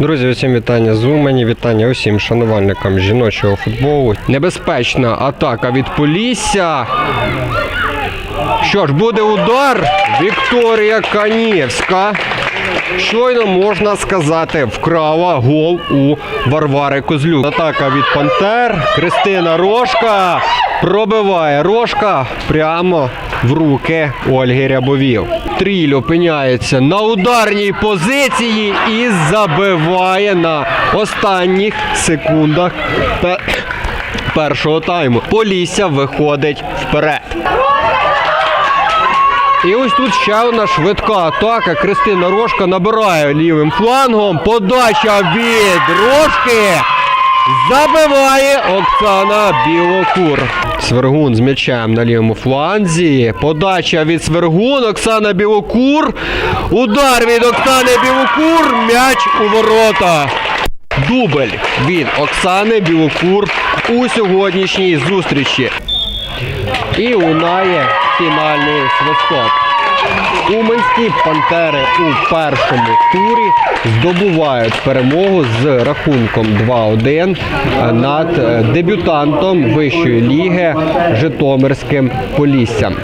Друзі, усім вітання з Умані, вітання усім шанувальникам жіночого футболу. Небезпечна атака від Полісся. Що ж, буде удар. Вікторія Канєвська. Щойно можна сказати, вкрала гол у Варвари Козлюк. Атака від Пантер. Кристина Рожка пробиває Рожка прямо в руки Ольги Рябовів. Тріль опиняється на ударній позиції і забиває на останніх секундах першого тайму. Полісся виходить вперед. І ось тут ще одна швидка атака. Кристина Рожка набирає лівим флангом. Подача від Рожки. Забиває Оксана Білокур. Свергун з м'ячем на лівому фланзі. Подача від Свергун. Оксана Білокур. Удар від Оксани Білокур. М'яч у ворота. Дубль від Оксани Білокур у сьогоднішній зустрічі. І лунає фінальний свисток. Уманські пантери у першому турі здобувають перемогу з рахунком 2-1 над е, дебютантом вищої ліги Житомирським Поліссям.